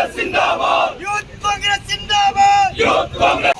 Congress youth Congress youth Congress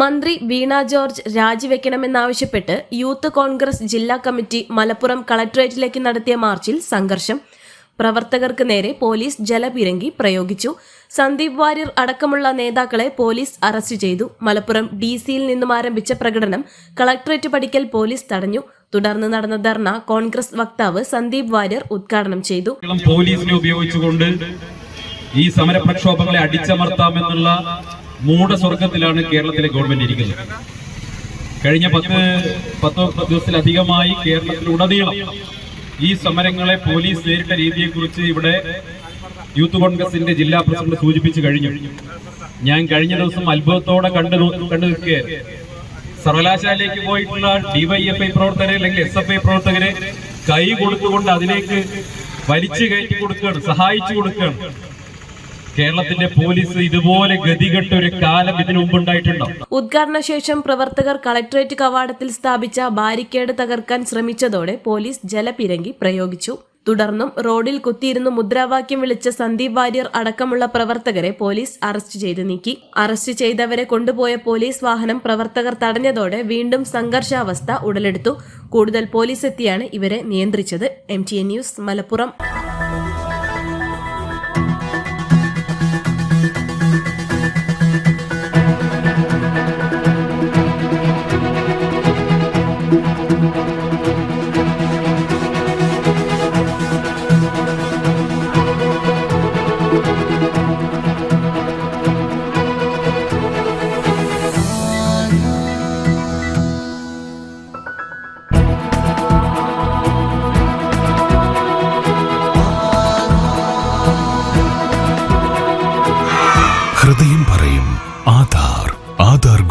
മന്ത്രി വീണ ജോർജ് രാജിവെക്കണമെന്നാവശ്യപ്പെട്ട് youth Congress ജില്ലാ കമ്മിറ്റി മലപ്പുറം കളക്ടറേറ്റിലേക്ക് നടത്തിയ മാർച്ചിൽ സംഘർഷം. പ്രവർത്തകർക്ക് നേരെ പോലീസ് ജലപിരങ്കി പ്രയോഗിച്ചു. സന്ദീപ് വാര്യർ അടക്കമുള്ള നേതാക്കളെ പോലീസ് അറസ്റ്റ് ചെയ്തു. മലപ്പുറം ഡി സിയിൽ നിന്നും ആരംഭിച്ച പ്രകടനം കളക്ടറേറ്റ് പടിക്കൽ പോലീസ് തടഞ്ഞു. തുടർന്ന് നടന്ന ധർണ കോൺഗ്രസ് വക്താവ് സന്ദീപ് വാര്യർ ഉദ്ഘാടനം ചെയ്തു. പോലീസിനെ ഉപയോഗിച്ചുകൊണ്ട് ഈ സമര പ്രക്ഷോഭങ്ങളെ അടിച്ചമർത്താമെന്നുള്ള മൂഢസ്വർഗത്തിലാണ് കേരളത്തിലെ ഗവൺമെന്റ് ഇരിക്കുന്നത്. കഴിഞ്ഞ പത്ത് പത്തോ ദിവസത്തിലധികമായി കേരളത്തിലുടനീളം ഈ സമരങ്ങളെ പോലീസ് നേരിട്ട രീതിയെക്കുറിച്ച് ഇവിടെ യൂത്ത് കോൺഗ്രസിന്റെ ജില്ലാ പ്രസിഡന്റ് സൂചിപ്പിച്ചു കഴിഞ്ഞു. ഞാൻ കഴിഞ്ഞ ദിവസം അത്ഭുതത്തോടെ കണ്ടു കണ്ടു നിൽക്കുകയായിരുന്നു. സർവകലാശാലയിലേക്ക് പോയിട്ടുള്ള ഡിവൈഎഫ്ഐ പ്രവർത്തകരെ അല്ലെങ്കിൽ എസ് എഫ് ഐ പ്രവർത്തകരെ കൈ കൊടുത്തുകൊണ്ട് അതിലേക്ക് വലിച്ചു കയറ്റി കൊടുക്കുകയാണ് സഹായിച്ചു കൊടുക്കുകയാണ്. കേരളത്തിന്റെ പോലീസ് ഇതുപോലെ ഗതികെട്ട ഒരു കാലം ഇതിനു മുമ്പുണ്ടായിട്ടുണ്ടോ? ഉദ്ഘാടന ശേഷം പ്രവർത്തകർ കളക്ടറേറ്റ് കവാടത്തിൽ സ്ഥാപിച്ച ബാരിക്കേഡ് തകർക്കാൻ ശ്രമിച്ചതോടെ പോലീസ് ജലപിരങ്കി പ്രയോഗിച്ചു. തുടർന്നും റോഡിൽ കുത്തിയിരുന്ന് മുദ്രാവാക്യം വിളിച്ച സന്ദീപ് വാര്യർ അടക്കമുള്ള പ്രവർത്തകരെ പോലീസ് അറസ്റ്റ് ചെയ്ത് നീക്കി. അറസ്റ്റ് ചെയ്തവരെ കൊണ്ടുപോയ പോലീസ് വാഹനം പ്രവർത്തകർ തടഞ്ഞതോടെ വീണ്ടും സംഘർഷാവസ്ഥ ഉടലെടുത്തു. കൂടുതൽ പോലീസ് എത്തിയാണ് ഇവരെ നിയന്ത്രിച്ചത്. M T A news Malappuram.